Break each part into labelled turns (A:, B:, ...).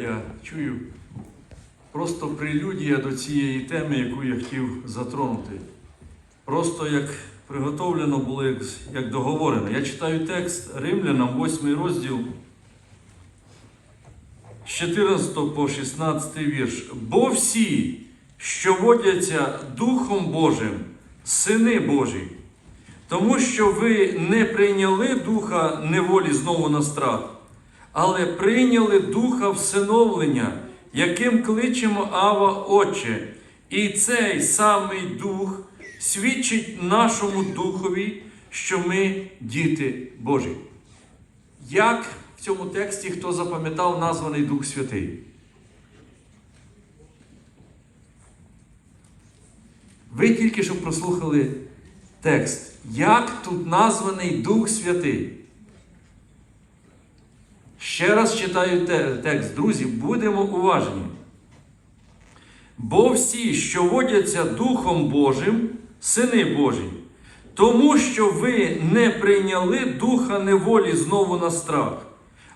A: я чую просто прелюдія до цієї теми, яку я хотів затронути. Просто як приготовлено було, як, договорено. Я читаю текст Римлянам, 8 розділ з 14 по 16 вірш. Бо всі, що водяться Духом Божим, сини Божі, тому що ви не прийняли духа неволі знову на страх, але прийняли духа всиновлення, яким кличемо Ава Отче. І цей самий дух свідчить нашому духові, що ми діти Божі. Як в цьому тексті хто запам'ятав названий Дух Святий? Ви тільки що прослухали текст. Як тут названий Дух Святий? Ще раз читаю текст. Друзі, будемо уважні. Бо всі, що водяться Духом Божим, сини Божі, тому що ви не прийняли духа неволі знову на страх,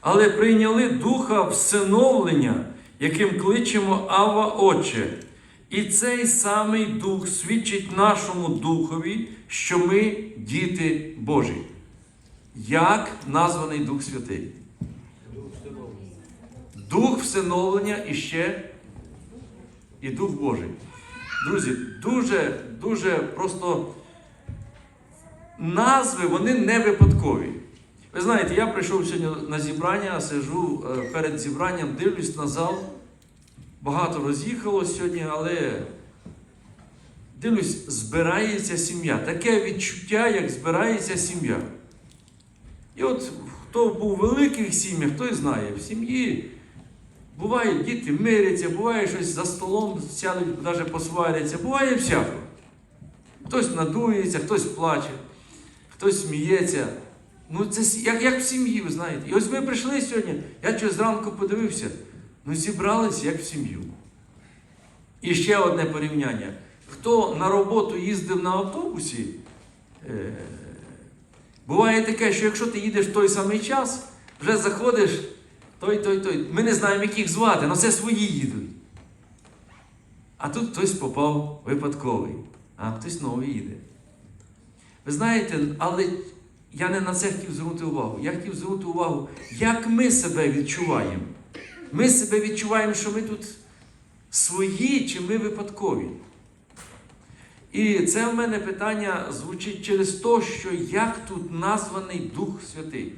A: але прийняли духа всиновлення, яким кличемо Ава Отче. І цей самий дух свідчить нашому духові, що ми діти Божі. Як названий Дух Святий? Дух всиновлення і ще і Дух Божий. Друзі, дуже, дуже просто назви вони не випадкові. Ви знаєте, я прийшов сьогодні на зібрання, сижу е, перед зібранням, дивлюсь на зал. Багато роз'їхалось сьогодні, але дивлюсь, збирається сім'я. Таке відчуття, як збирається сім'я. І от хто був у великих сім'ях, той знає, в сім'ї буває, діти миряться, буває щось за столом сядуть, навіть посваряться, буває всяко. Хтось надується, хтось плаче, хтось сміється. Ну, це як, як в сім'ї, ви знаєте. І ось ми прийшли сьогодні, я щось зранку подивився, ну зібрались як в сім'ю. І ще одне порівняння. Хто на роботу їздив на автобусі, е, буває таке, що якщо ти їдеш в той самий час, вже заходиш, той, той, той. Ми не знаємо, як їх звати, але це свої їдуть. А тут хтось попав випадковий, а хтось новий їде. Ви знаєте, але я не на це хотів звернути увагу. Я хотів звернути увагу, як ми себе відчуваємо. Ми себе відчуваємо, що ми тут свої чи ми випадкові. І це в мене питання звучить через те, що як тут названий Дух Святий.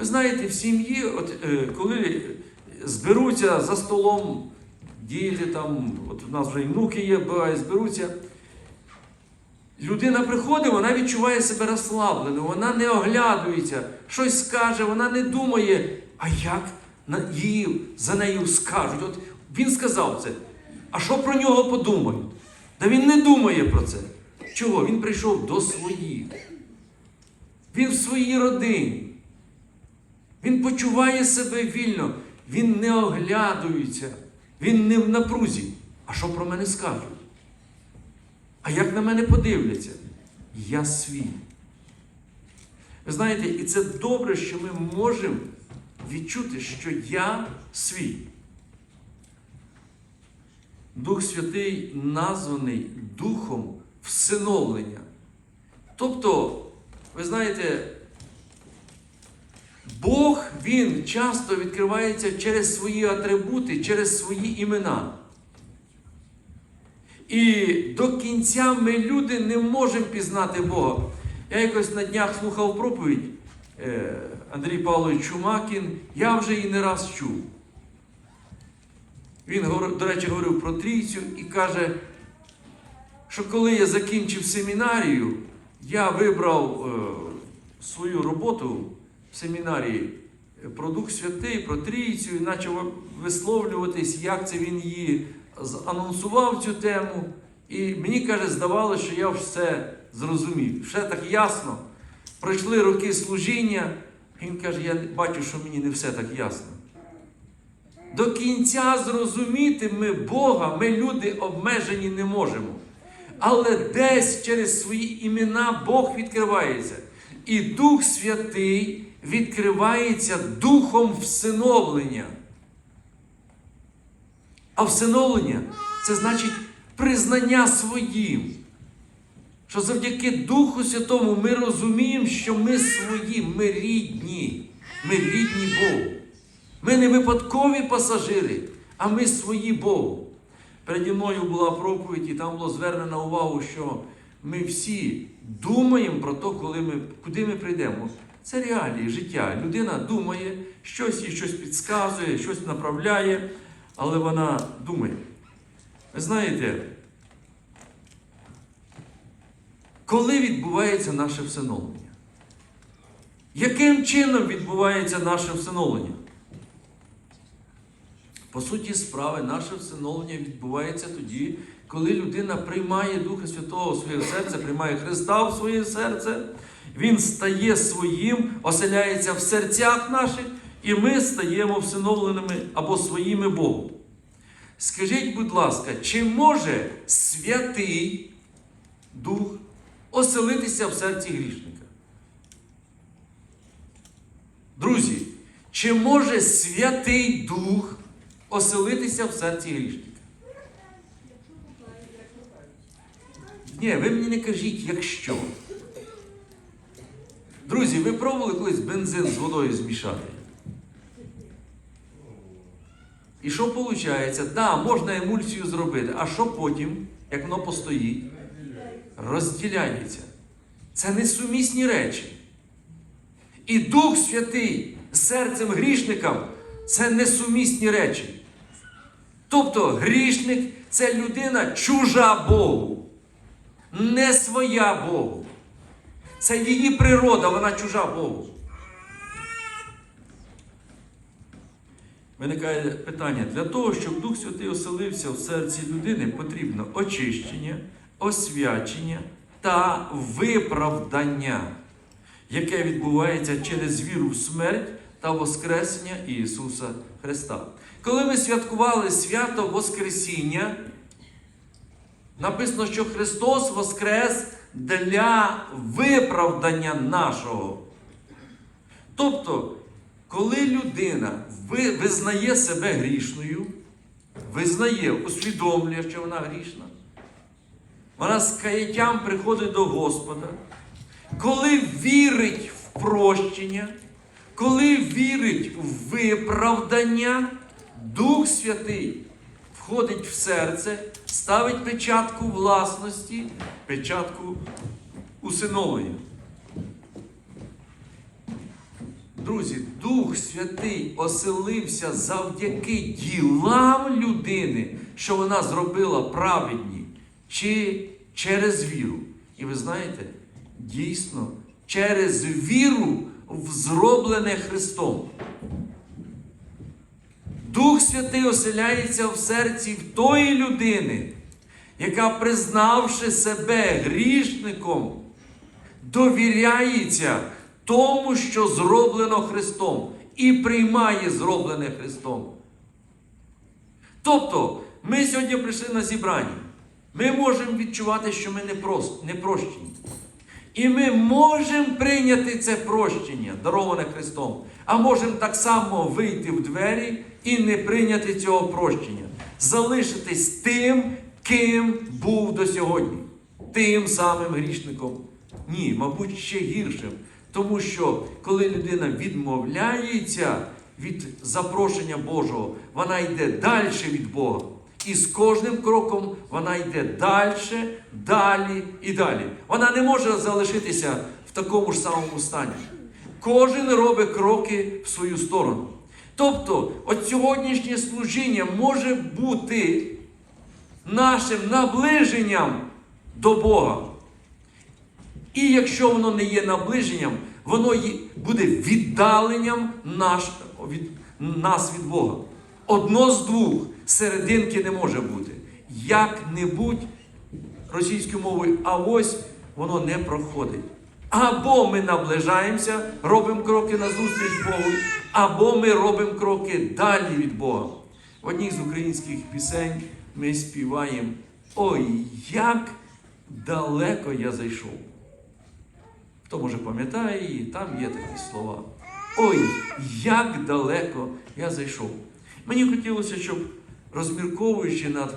A: Ви знаєте, в сім'ї, от, е, коли зберуться за столом діти, там, от у нас вже і внуки є, буває, зберуться. Людина приходить, вона відчуває себе розслабленою, вона не оглядується, щось скаже, вона не думає, а як її за нею скажуть. От він сказав це. А що про нього подумають? Та він не думає про це. Чого? Він прийшов до своїх. Він в своїй родині. Він почуває себе вільно, він не оглядується, він не в напрузі. А що про мене скажуть? А як на мене подивляться? Я свій. Ви знаєте, і це добре, що ми можемо відчути, що я свій. Дух Святий названий Духом всиновлення. Тобто, ви знаєте, Бог Він часто відкривається через свої атрибути, через свої імена. І до кінця ми люди не можемо пізнати Бога. Я якось на днях слухав проповідь е, Андрій Павлович Чумакін, я вже її не раз чув. Він, до речі, говорив про трійцю і каже, що коли я закінчив семінарію, я вибрав е, свою роботу в семінарії е, про Дух Святий, про Трійцю, і почав висловлюватись, як це він її анонсував цю тему. І мені каже, здавалося, що я все зрозумів. Все так ясно. Пройшли роки служіння. Він каже, я бачу, що мені не все так ясно. До кінця зрозуміти ми Бога, ми люди обмежені не можемо. Але десь через свої імена Бог відкривається. І Дух Святий відкривається духом всиновлення. А всиновлення це значить признання своїм. Що завдяки Духу Святому ми розуміємо, що ми свої, ми рідні, ми рідні Богу. Ми не випадкові пасажири, а ми свої Богу. Переді мною була проповідь, і там було звернено увагу, що ми всі думаємо про те, коли ми, куди ми прийдемо. Це реалії життя. Людина думає, щось їй щось підказує, щось направляє, але вона думає. Ви знаєте, коли відбувається наше всиновлення? Яким чином відбувається наше всиновлення? По суті справи, наше всиновлення відбувається тоді, коли людина приймає Духа Святого в своє серце, приймає Христа в своє серце, Він стає своїм, оселяється в серцях наших, і ми стаємо всиновленими або своїми Богом. Скажіть, будь ласка, чи може Святий Дух оселитися в серці грішника? Друзі, чи може Святий Дух оселитися в серці грішника? Ні, ви мені не кажіть, якщо. Друзі, ви пробували колись бензин з водою змішати? І що виходить? Так, да, можна емульсію зробити, а що потім, як воно постоїть? Розділяється. Це несумісні речі. І Дух Святий з серцем грішникам це несумісні речі. Тобто грішник це людина чужа Богу, не своя Богу. Це її природа, вона чужа Богу. Виникає питання: для того, щоб Дух Святий оселився в серці людини, потрібно очищення, освячення та виправдання, яке відбувається через віру в смерть та Воскресення Ісуса Христа. Коли ми святкували свято Воскресіння, написано, що Христос Воскрес для виправдання нашого. Тобто, коли людина визнає себе грішною, визнає, усвідомлює, що вона грішна, вона з каяттям приходить до Господа, коли вірить в прощення, коли вірить в виправдання, Дух Святий входить в серце, ставить печатку власності, печатку усиновлення. Друзі, Дух Святий оселився завдяки ділам людини, що вона зробила праведні, чи через віру. І ви знаєте, дійсно, через віру в зроблене Христом. Дух Святий оселяється в серці в тої людини, яка, признавши себе грішником, довіряється тому, що зроблено Христом, і приймає зроблене Христом. Тобто, ми сьогодні прийшли на зібрання. Ми можемо відчувати, що ми не, прощені. І ми можемо прийняти це прощення, дароване Христом, а можемо так само вийти в двері і не прийняти цього прощення, залишитись тим, ким був до сьогодні, тим самим грішником. Ні, мабуть, ще гіршим. Тому що коли людина відмовляється від запрошення Божого, вона йде далі від Бога. І з кожним кроком вона йде далі, далі і далі. Вона не може залишитися в такому ж самому стані. Кожен робить кроки в свою сторону. Тобто, от сьогоднішнє служіння може бути нашим наближенням до Бога. І якщо воно не є наближенням, воно буде віддаленням наш, від, нас від Бога. Одно з двох серединки не може бути. Як-небудь російською мовою, а ось воно не проходить. Або ми наближаємося, робимо кроки назустріч Богу, або ми робимо кроки далі від Бога. В одній з українських пісень ми співаємо Ой, як далеко я зайшов. Хто може пам'ятає її, там є такі слова. Ой, як далеко я зайшов. Мені хотілося, щоб розмірковуючи над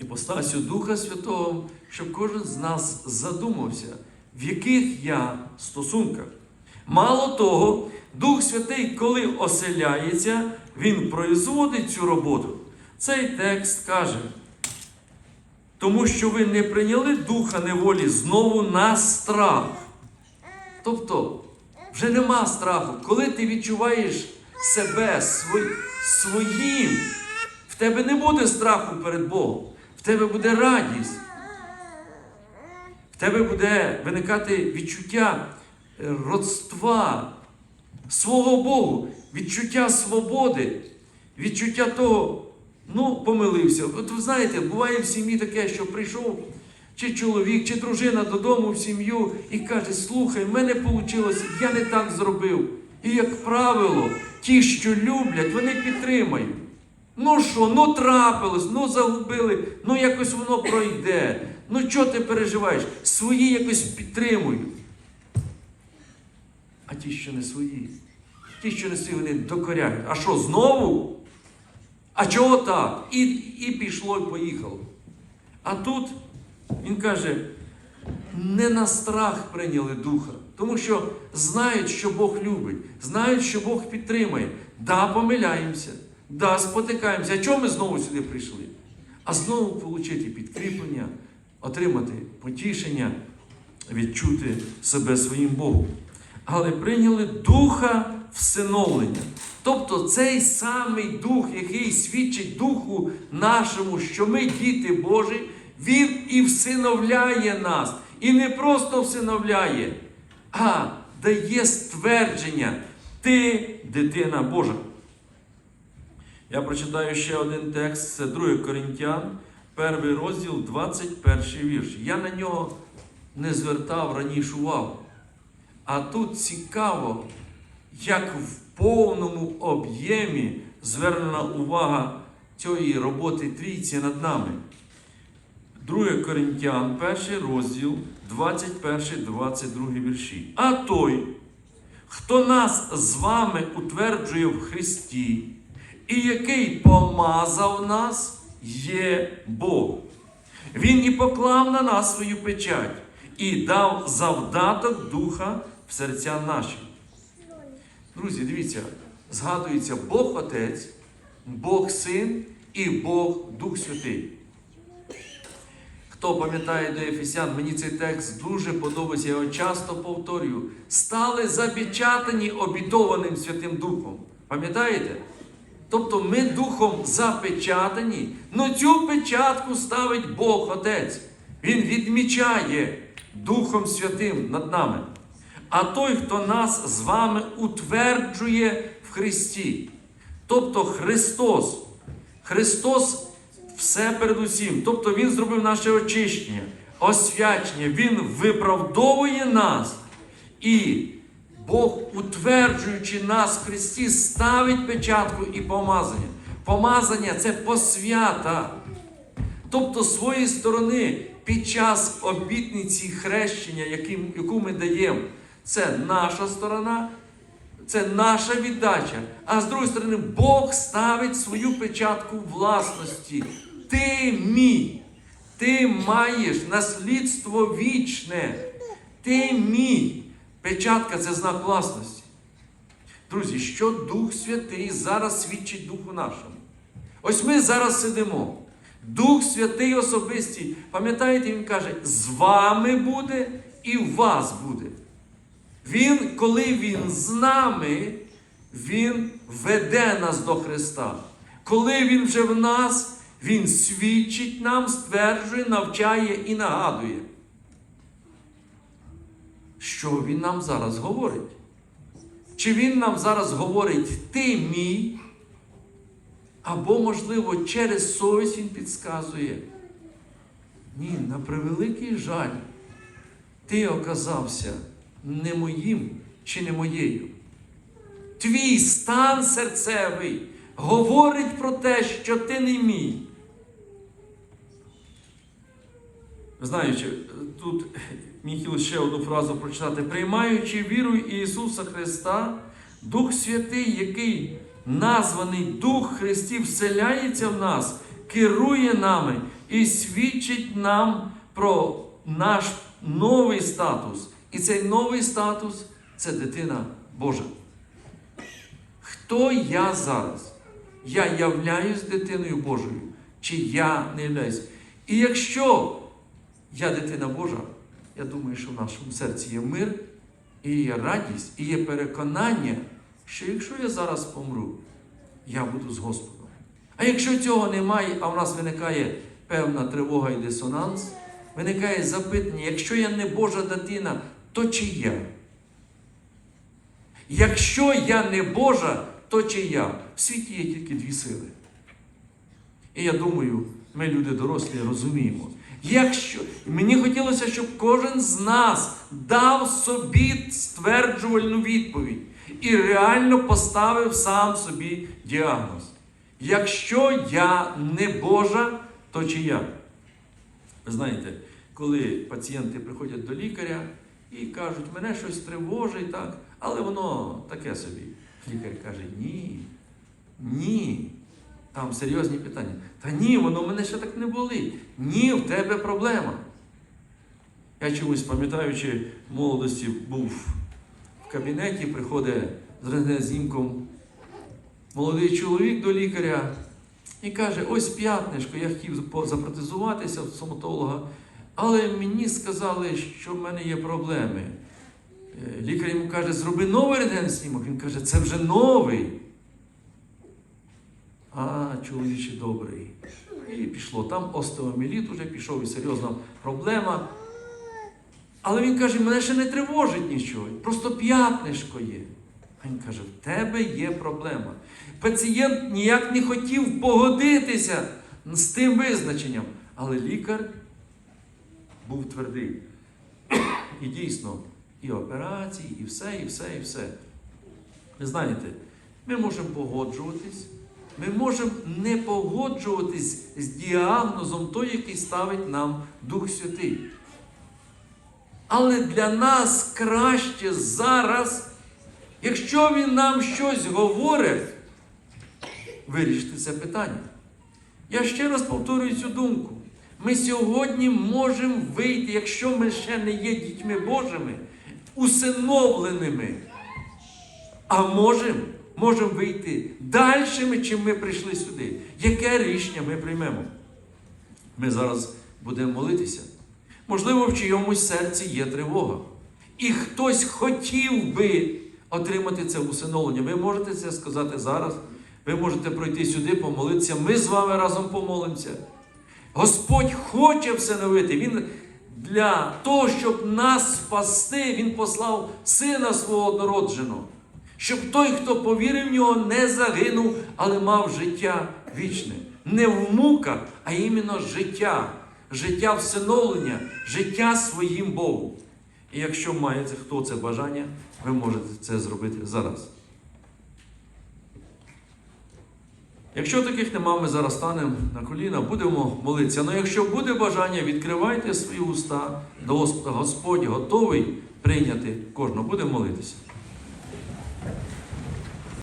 A: іпостасю Духа Святого, щоб кожен з нас задумався, в яких я стосунках. Мало того, Дух Святий, коли оселяється, Він производить цю роботу. Цей текст каже, тому що ви не прийняли духа неволі знову на страх. Тобто, вже нема страху. Коли ти відчуваєш себе своїм, в тебе не буде страху перед Богом, в тебе буде радість. В тебе буде виникати відчуття е, родства свого Богу, відчуття свободи, відчуття того, ну, помилився. От ви знаєте, буває в сім'ї таке, що прийшов чи чоловік, чи дружина додому в сім'ю і каже: слухай, в мене вийшло, я не так зробив. І, як правило, ті, що люблять, вони підтримають. Ну що, ну трапилось, ну загубили, ну якось воно пройде. Ну чого ти переживаєш? Свої якось підтримують. А ті, що не свої, ті, що не свої, вони докоряють. А що, знову? А чого так? І, і пішло, і поїхало. А тут він каже: не на страх прийняли духа, тому що знають, що Бог любить, знають, що Бог підтримує. Да, помиляємося, да, спотикаємося. А чому ми знову сюди прийшли? А знову отримати підкріплення, отримати потішення, відчути себе своїм Богом. Але прийняли духа всиновлення. Тобто цей самий дух, який свідчить духу нашому, що ми діти Божі, він і всиновляє нас. І не просто всиновляє, а дає ствердження. Ти дитина Божа. Я прочитаю ще один текст, це 2 Коринтян, перший розділ, 21 вірш. Я на нього не звертав раніше увагу. А тут цікаво, як в повному об'ємі звернена увага цієї роботи трійці над нами. 2 Коринтян, перший розділ, 21-22 вірші. А той, хто нас з вами утверджує в Христі, і який помазав нас, є Бог. Він і поклав на нас свою печать і дав завдаток Духа серця наші. Друзі, дивіться, згадується Бог Отець, Бог Син і Бог Дух Святий. Хто пам'ятає до Ефесян, мені цей текст дуже подобається, я його часто повторюю. Стали запечатані обітованим Святим Духом. Пам'ятаєте? Тобто ми духом запечатані, але цю печатку ставить Бог Отець. Він відмічає Духом Святим над нами. А той, хто нас з вами утверджує в Христі. Тобто Христос. Христос все передусім. Тобто Він зробив наше очищення, освячення, Він виправдовує нас. І Бог, утверджуючи нас в Христі, ставить печатку і помазання. Помазання це посвята. Тобто, з своєї сторони, під час обітниці хрещення, яку ми даємо, це наша сторона, це наша віддача. А з другої сторони, Бог ставить свою печатку власності. Ти мій. Ти маєш наслідство вічне. Ти мій. Печатка це знак власності. Друзі, що Дух Святий зараз свідчить Духу нашому? Ось ми зараз сидимо. Дух Святий особистий, пам'ятаєте, Він каже, з вами буде і в вас буде. Він, коли Він з нами, Він веде нас до Христа. Коли Він вже в нас, Він свідчить нам, стверджує, навчає і нагадує. Що Він нам зараз говорить? Чи Він нам зараз говорить ти мій? Або, можливо, через совість Він підсказує. Ні, на превеликий жаль, ти оказався не моїм чи не моєю. Твій стан серцевий говорить про те, що ти не мій. Знаючи, тут хотілося ще одну фразу прочитати. Приймаючи віру Ісуса Христа, Дух Святий, який названий Дух Христів вселяється в нас, керує нами і свідчить нам про наш новий статус. І цей новий статус це дитина Божа. Хто я зараз? Я являюсь дитиною Божою, чи я не являюсь? І якщо я дитина Божа, я думаю, що в нашому серці є мир, і є радість, і є переконання, що якщо я зараз помру, я буду з Господом. А якщо цього немає, а в нас виникає певна тривога і дисонанс, виникає запитання, якщо я не Божа дитина, то чи я? Якщо я не Божа, то чи я? В світі є тільки дві сили. І я думаю, ми, люди дорослі, розуміємо. Якщо мені хотілося, щоб кожен з нас дав собі стверджувальну відповідь і реально поставив сам собі діагноз. Якщо я не Божа, то чи я? Ви знаєте, коли пацієнти приходять до лікаря і кажуть, мене щось тривожить, так, але воно таке собі. Лікар каже, ні, ні. Там серйозні питання. Та ні, воно мене ще так не болить. Ні, в тебе проблема. Я чомусь, пам'ятаючи, в молодості був в кабінеті, приходить з рентгензнімком молодий чоловік до лікаря і каже: ось п'ятнишко, я хотів запротезуватися в стоматолога, але мені сказали, що в мене є проблеми. Е, Лікар йому каже, зроби новий рентген-снімок. Він каже, це вже новий. А, чоловіче добрий. І пішло. Там остеоміліт уже пішов і серйозна проблема. Але він каже, мене ще не тривожить нічого, просто п'ятнишко є. А він каже, в тебе є проблема. Пацієнт ніяк не хотів погодитися з тим визначенням, але лікар був твердий. І дійсно, і операції, і все, і все, і все. Ви знаєте, ми можемо погоджуватись, ми можемо не погоджуватись з діагнозом той, який ставить нам Дух Святий. Але для нас краще зараз, якщо він нам щось говорить, вирішити це питання. Я ще раз повторюю цю думку. Ми сьогодні можемо вийти, якщо ми ще не є дітьми Божими, усиновленими. А можемо, можемо вийти дальшими, чим ми прийшли сюди. Яке рішення ми приймемо? Ми зараз будемо молитися. Можливо, в чиємусь серці є тривога. І хтось хотів би отримати це усиновлення. Ви можете це сказати зараз. Ви можете пройти сюди, помолитися. Ми з вами разом помолимося. Господь хоче всиновити. Він для того, щоб нас спасти, Він послав Сина свого однородженого. Щоб той, хто повірив в нього, не загинув, але мав життя вічне. Не в муках, а іменно життя. Життя всиновлення, життя своїм Богу. І якщо маєте хто це бажання, ви можете це зробити зараз. Якщо таких нема, ми зараз станемо на коліна, будемо молитися. Але якщо буде бажання, відкривайте свої уста до Господа. Господь готовий прийняти кожного. Будемо молитися.